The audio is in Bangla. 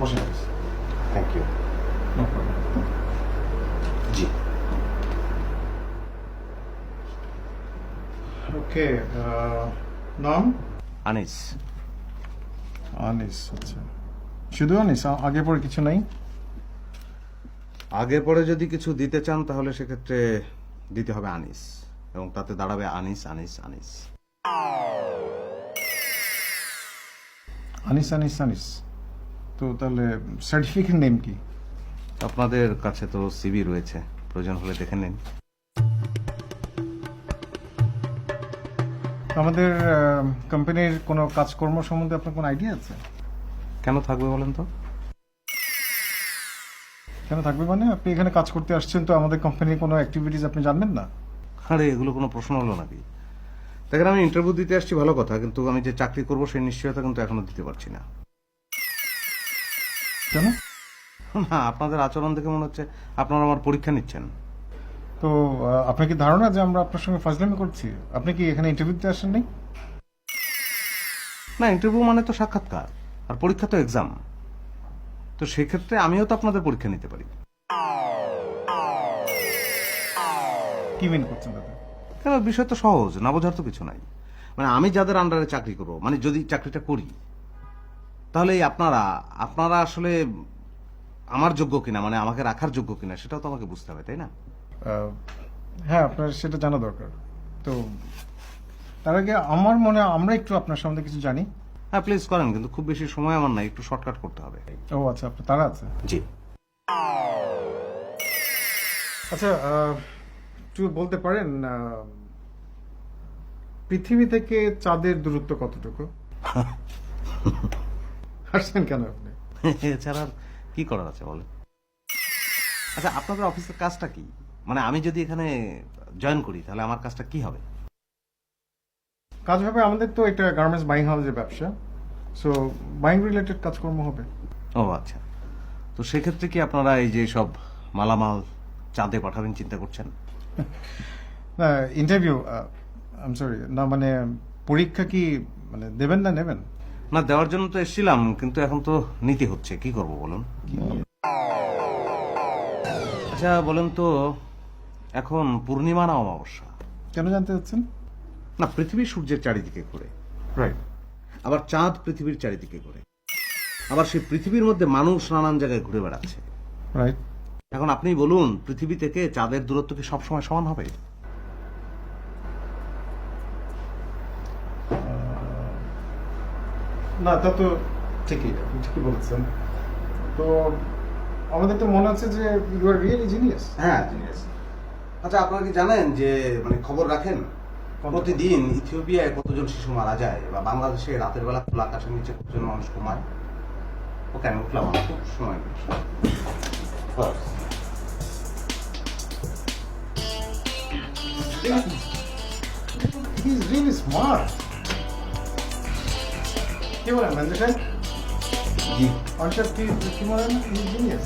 বসেন থ্যাংক ইউ নো প্রবলেম জি ওকে নাম আনিস আনিস আচ্ছা শুধু আনিস আগে পরে কিছু নাই আগে পরে যদি কিছু দিতে চান তাহলে সেক্ষেত্রে দিতে হবে আনিস এবং তাতে দাঁড়াবে আনিস আনিস আনিস আনিস আনিস আনিস তো তাহলে সার্টিফিকেট নেম কি? আপনাদের কাছে তো সিবি রয়েছে। প্রয়োজন হলে দেখে নিন। আমাদের কোম্পানির কোনো কাজকর্ম সম্বন্ধে আপনার কোনো আইডিয়া আছে? কেন থাকবে বলেন তো? কেন থাকবে মানে? আপনি এখানে কাজ করতে আসছেন তো আমাদের কোম্পানির কোনো অ্যাক্টিভিটিস আপনি জানবেন না? আরে এগুলো কোনো প্রশ্ন হলো নাকি? দেখেন আমি ইন্টারভিউ দিতে আসছি ভালো কথা কিন্তু আমি যে চাকরি করব সেই নিশ্চয়তা কিন্তু এখনও দিতে পারছি না। কেন? না আপনাদের আচরণ দেখে মনে হচ্ছে আপনারা আমার পরীক্ষা নিচ্ছেন। তো আপনার কি ধারণা যে আমরা আপনার সঙ্গে ফাজলামি করছি? আপনি কি এখানে ইন্টারভিউ দিতে আসেন না ইন্টারভিউ মানে তো সাক্ষাৎকার আর পরীক্ষা তো এক্সাম তো সেক্ষেত্রে আমিও তো আপনাদের পরীক্ষা নিতে পারি। কি মিন করছেন দাদা কেন বিষয় তো সহজ না বোঝার তো কিছু নাই। মানে আমি যাদের আন্ডারে চাকরি করব মানে যদি চাকরিটা করি তাহলে আপনারা আপনারা আসলে আমার যোগ্য কিনা মানে আমাকে রাখার যোগ্য কিনা সেটাও তো আমাকে বুঝতে হবে তাই না? হ্যাঁ আপনার সেটা জানা দরকার। তো তার আগে আমার মনে আমরা একটু আপনার সম্বন্ধে কিছু জানি। হ্যাঁ প্লিজ করেন কিন্তু খুব বেশি সময় আমার নাই একটু শর্টকাট করতে হবে। ও আচ্ছা আপনার তারা আছে? জি। আচ্ছা একটু বলতে পারেন পৃথিবী থেকে চাঁদের দূরত্ব কতটুকু? হাসছেন কেন আপনি? এছাড়া আর কি করার আছে বলেন? আচ্ছা আপনাদের অফিসের কাজটা কি? মানে আমি যদি এখানে জয়েন করি তাহলে আমার কাজটা কি হবে? কাজ হবে আমাদের তো এটা গার্মেন্টস বাইং হাউসের ব্যবসা। সো বাইং রিলেটেড কাজকর্ম হবে। ও আচ্ছা। তো সেক্ষেত্রে কি আপনারা এই যে সব মালামাল চাঁদে পাঠাবেন চিন্তা করছেন? না ইন্টারভিউ আই সরি না মানে পরীক্ষা কি মানে দেবেন না নেবেন? না দেওয়ার জন্য তো এসেছিলাম কিন্তু এখন তো নীতি হচ্ছে। কি করব বলুন? আচ্ছা বলেন তো এখন পূর্ণিমা না অমাবস্যা? কেন জানতে চাচ্ছেন? না পৃথিবী সূর্যের চারিদিকে ঘুরে। রাইট আবার চাঁদ পৃথিবীর চারিদিকে ঘুরে। আবার সেই পৃথিবীর মধ্যে মানুষ নানান জায়গায় ঘুরে বেড়াচ্ছে। রাইট এখন আপনি বলুন পৃথিবী থেকে চাঁদের দূরত্ব কি সবসময় সমান হবে? না তা তো ঠিকই আপনি ঠিকই বলেছেন। তো আমাদের তো মনে হচ্ছে যে ইউ আর রিয়েলি জিনিয়াস হ্যাঁ জিনিয়াস আচ্ছা আপনারা কি জানেন যে মানে খবর রাখেন? প্রতিদিন ইথিওপিয়ায় কতজন শিশু মারা যায় বা বাংলাদেশে রাতের বেলা খোলা আকাশের নিচে কতজন মানুষ ঘুমায়? ওকে আমি উঠলাম আমার খুব সময় ইজ রিয়েলি স্মার্ট কি বলেন ম্যানেজার সাহেব? জি। অনসার কি কি বলেন? ইঞ্জিনিয়ার